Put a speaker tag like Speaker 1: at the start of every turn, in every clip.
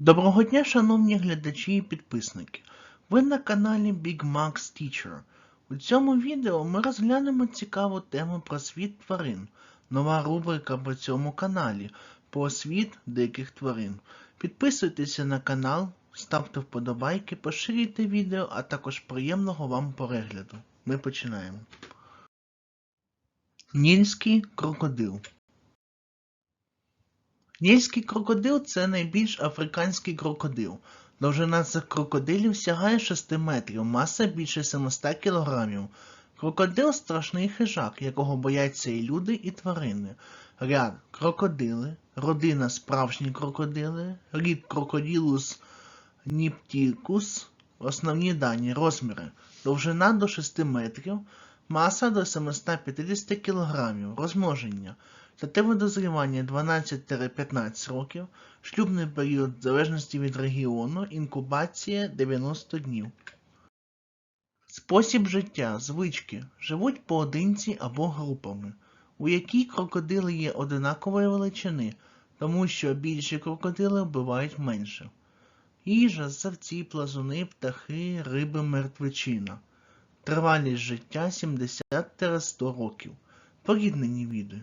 Speaker 1: Доброго дня, шановні глядачі і підписники. Ви на каналі Big Max Teacher. У цьому відео ми розглянемо цікаву тему про світ тварин. Нова рубрика по цьому каналі про світ диких тварин. Підписуйтеся на канал, ставте вподобайки, поширюйте відео, а також приємного вам перегляду. Ми починаємо. Нільський крокодил. Нільський крокодил це найбільш африканський крокодил. Довжина цих крокодилів сягає 6 метрів, маса більше 700 кілограмів. Крокодил страшний хижак, якого бояться і люди, і тварини. Ряд крокодили, родина справжні крокодили, рід крокодилус ніптікус, основні дані, розміри, довжина до 6 метрів, маса до 750 кілограмів, розмноження. Статеве дозрівання 12-15 років, шлюбний період в залежності від регіону, інкубація 90 днів. Спосіб життя, звички, живуть поодинці або групами, у якій крокодили є одинакової величини, тому що більші крокодили вбивають менше. Їжа, савці, плазуни, птахи, риби, мертвечина. Тривалість життя 70-100 років. Поріднені види.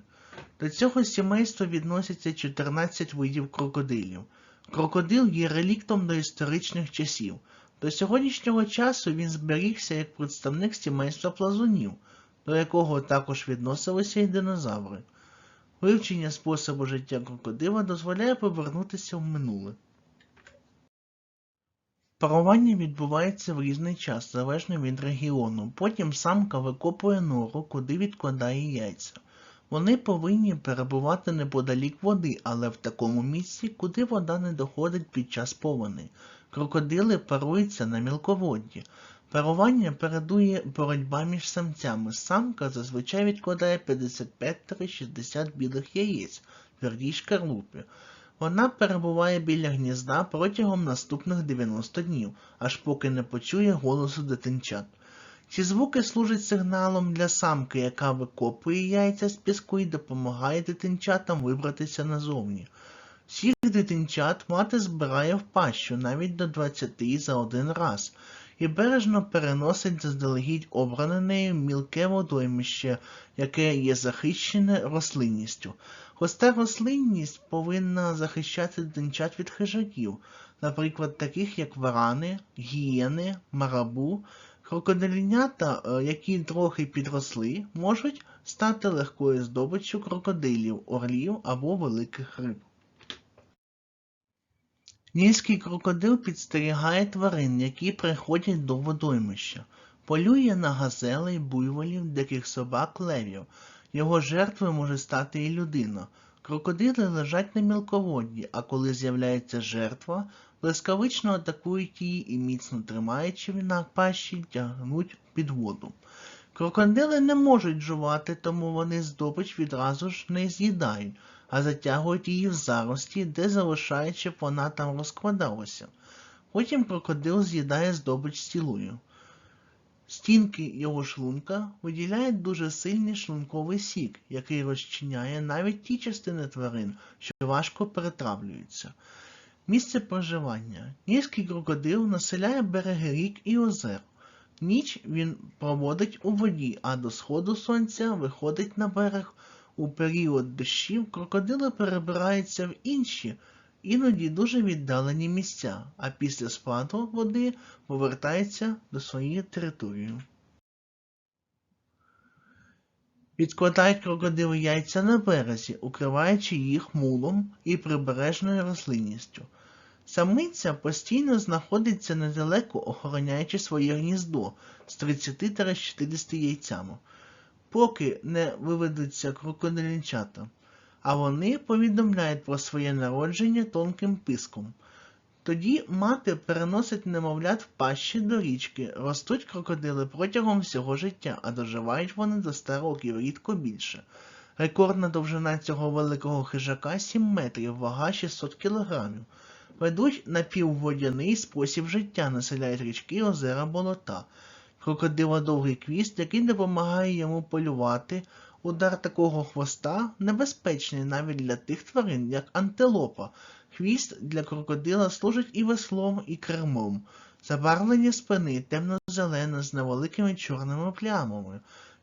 Speaker 1: До цього сімейства відносяться 14 видів крокодилів. Крокодил є реліктом доісторичних часів. До сьогоднішнього часу він зберігся як представник сімейства плазунів, до якого також відносилися й динозаври. Вивчення способу життя крокодила дозволяє повернутися в минуле. Парування відбувається в різний час, залежно від регіону. Потім самка викопує нору, куди відкладає яйця. Вони повинні перебувати неподалік води, але в такому місці, куди вода не доходить під час повені. Крокодили паруються на мілководді. Парування передує боротьба між самцями. Самка зазвичай відкладає 55-60 білих яєць твердій шкарлупі. Вона перебуває біля гнізда протягом наступних 90 днів, аж поки не почує голосу дитинчат. Ці звуки служать сигналом для самки, яка викопує яйця з піску і допомагає дитинчатам вибратися назовні. Всіх дитинчат мати збирає в пащу навіть до 20 за один раз і бережно переносить заздалегідь обране нею мілке водоймище, яке є захищене рослинністю. Густа рослинність повинна захищати дитинчат від хижаків, наприклад, таких як варани, гієни, марабу. Крокодилінята, е, які трохи підросли, можуть стати легкою здобиччю крокодилів, орлів або великих риб. Нільський крокодил підстерігає тварин, які приходять до водоймища, полює на газелей, буйволів, диких собак, левів. Його жертвою може стати і людина. Крокодили лежать на мілководді, а коли з'являється жертва, блискавично атакують її і, міцно тримаючи на пащі, тягнуть під воду. Крокодили не можуть жувати, тому вони здобич відразу ж не з'їдають, а затягують її в зарості, де залишають, щоб вона там розкладалася. Потім крокодил з'їдає здобич цілою. Стінки його шлунка виділяють дуже сильний шлунковий сік, який розчиняє навіть ті частини тварин, що важко перетравлюються. Місце проживання. Низький крокодил населяє береги рік і озер. Ніч він проводить у воді, а до сходу сонця виходить на берег. У період дощів крокодили перебираються в інші, іноді дуже віддалені місця, а після спаду води повертається до своєї території. Відкладають крокодили яйця на березі, укриваючи їх мулом і прибережною рослинністю. Самиця постійно знаходиться недалеко, охороняючи своє гніздо з 30-40 яйцями, поки не виведуться крокодилінчата, а вони повідомляють про своє народження тонким писком. Тоді мати переносить немовлят в пащі до річки, ростуть крокодили протягом всього життя, а доживають вони до 100 років, рідко більше. Рекордна довжина цього великого хижака 7 метрів, вага 600 кілограмів. Ведуть напівводяний спосіб життя, населяють річки, озера, болота. Крокодила довгий хвіст, який допомагає йому полювати. Удар такого хвоста небезпечний навіть для тих тварин, як антилопа, Хвіст для крокодила служить і веслом, і кермом. Забарвлення спини темно-зелене з невеликими чорними плямами.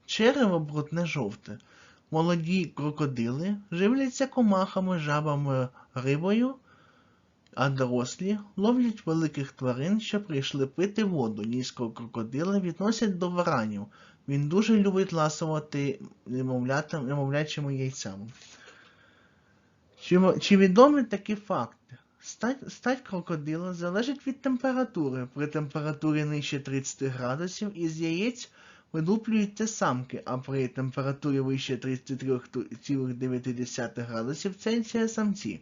Speaker 1: Черево брудне жовте. Молоді крокодили живляться комахами, жабами, рибою, а дорослі ловлять великих тварин, що прийшли пити воду. Низького крокодила відносять до варанів. Він дуже любить ласувати немовлячими яйцями. Чи, чи відомі такі факти? Стать, стать крокодила залежить від температури. При температурі нижче 30 градусів із яєць видуплюються самки, а при температурі вище 33,9 градусів Цельсія самці.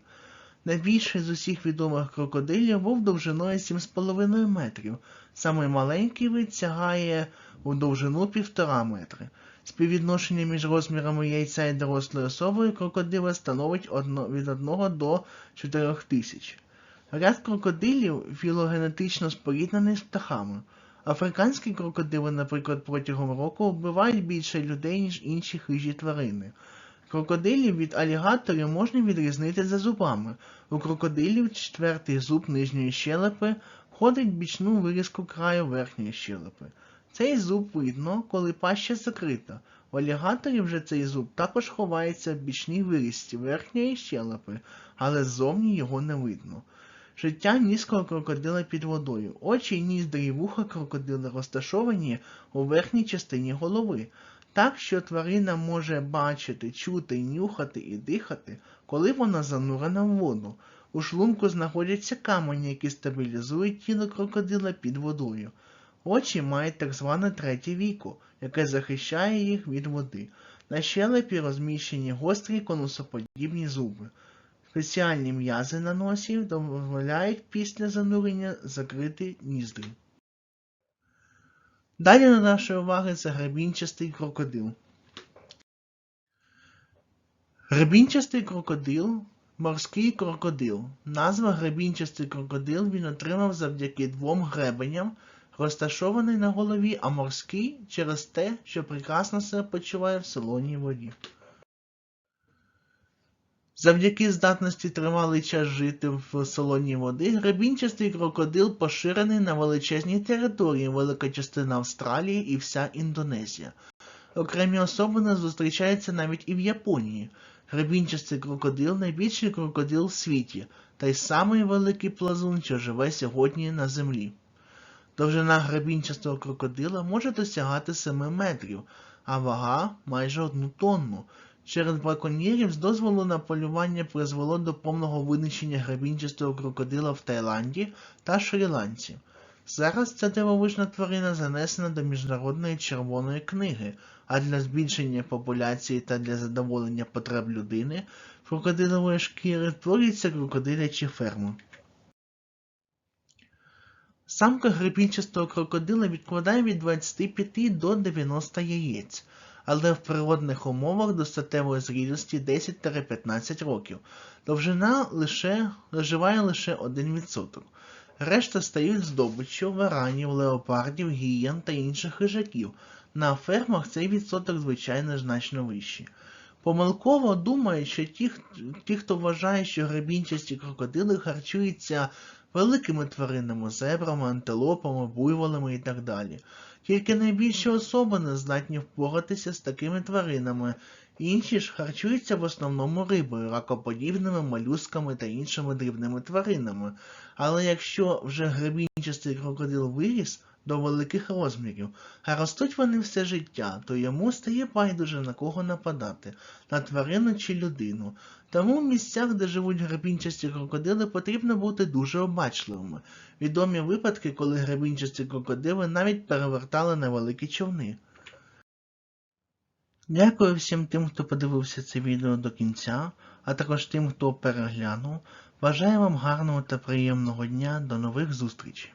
Speaker 1: Найбільший з усіх відомих крокодилів був довжиною 7,5 метрів. Самий маленький вид сягає у довжину 1,5 метри. Співвідношення між розмірами яйця і дорослої особи крокодила становить від 1 до 4 тисяч. Ряд крокодилів філогенетично споріднений з птахами. Африканські крокодили, наприклад, протягом року вбивають більше людей, ніж інші хижі тварини. Крокодилів від алігаторів можна відрізнити за зубами. У крокодилів четвертий зуб нижньої щелепи входить бічну вирізку краю верхньої щелепи. Цей зуб видно, коли паща закрита. У алігаторів же цей зуб також ховається в бічній вирізці верхньої щелепи, але ззовні його не видно. Життя низького крокодила під водою. Очі, ніздрі і вуха крокодила розташовані у верхній частині голови, так що тварина може бачити, чути, нюхати і дихати, коли вона занурена в воду. У шлунку знаходяться камені, які стабілізують тіло крокодила під водою. Очі мають так зване третє віко, яке захищає їх від води. На щелепі розміщені гострі конусоподібні зуби. Спеціальні м'язи на носі дозволяють після занурення закрити ніздрі. Далі до нашої уваги це гребінчастий крокодил. Гребінчастий крокодил морський крокодил. Назва гребінчастий крокодил він отримав завдяки двом гребеням, розташований на голові, а морський через те, що прекрасно себе почуває в солоній воді. Завдяки здатності тривалий час жити в солоній води, гребінчастий крокодил поширений на величезній території, велика частина Австралії і вся Індонезія. Окремі особини зустрічаються навіть і в Японії. Гребінчастий крокодил найбільший крокодил в світі, та й самий великий плазун, що живе сьогодні на землі. Довжина гребінчастого крокодила може досягати 7 метрів, а вага майже 1 тонну. Через браконьєрів з дозволу на полювання призвело до повного винищення гребінчастого крокодила в Таїланді та Шрі-Ланці. Зараз ця дивовижна тварина занесена до Міжнародної червоної книги, а для збільшення популяції та для задоволення потреб людини крокодилової шкіри творюються крокодилячі ферми. Самка гребінчастого крокодила відкладає від 25 до 90 яєць, але в природних умовах до статевої зрілості 10-15 років. Довжина лише доживає лише 1%. Решта стають здобиччю варанів, леопардів, гієн та інших хижаків. На фермах цей відсоток, звичайно, значно вищий. Помилково думають, що ті, ті, хто вважає, що гребінчасті крокодили харчуються великими тваринами, зебрами, антилопами, буйволами і так далі. Тільки найбільші особини здатні впоратися з такими тваринами, інші ж харчуються в основному рибою, ракоподібними, молюсками та іншими дрібними тваринами. Але якщо вже гребінчастий крокодил виріс до великих розмірів, а ростуть вони все життя, то йому стає байдуже на кого нападати, на тварину чи людину. Тому в місцях, де живуть гребінчасті крокодили, потрібно бути дуже обачливими. Відомі випадки, коли гребінчасті крокодили навіть перевертали на великі човни. Дякую всім тим, хто подивився це відео до кінця, а також тим, хто переглянув. Бажаю вам гарного та приємного дня. До нових зустрічей!